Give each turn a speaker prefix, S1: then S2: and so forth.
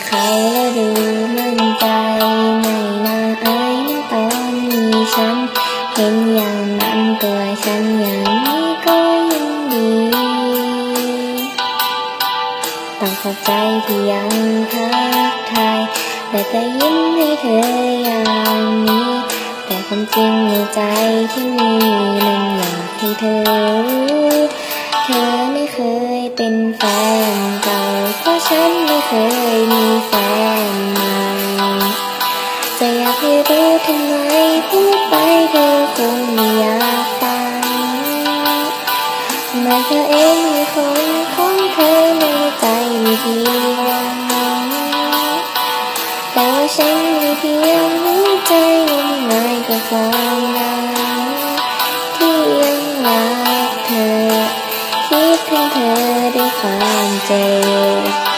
S1: ดูมั่นใจในนาอายนะตอนมีฉัน เห็นอย่างนั้นตัวฉันอย่างนี้ก็ยินดีต้องขอบใจที่ยังทักทายและแต่ยิ้มให้เธออย่างนี้ แต่ความจริงในใจที่มีนั้นอยากให้เธอรู้เธอไม่เคย เป็นแฟนเก่าเพราะฉันไม่เคยมีแฟนใหม่จะอยากให้รู้ทำไมพูดไปเธอคงไม่อยากฟังเมื่อเธอเองมีคนของเธอในใจมีเพียงแต่ว่าฉันมีเพียงหัวใจงมงายกับความรักที่ยังรักเธอคิดถึงเธอ ด้วยความเจอ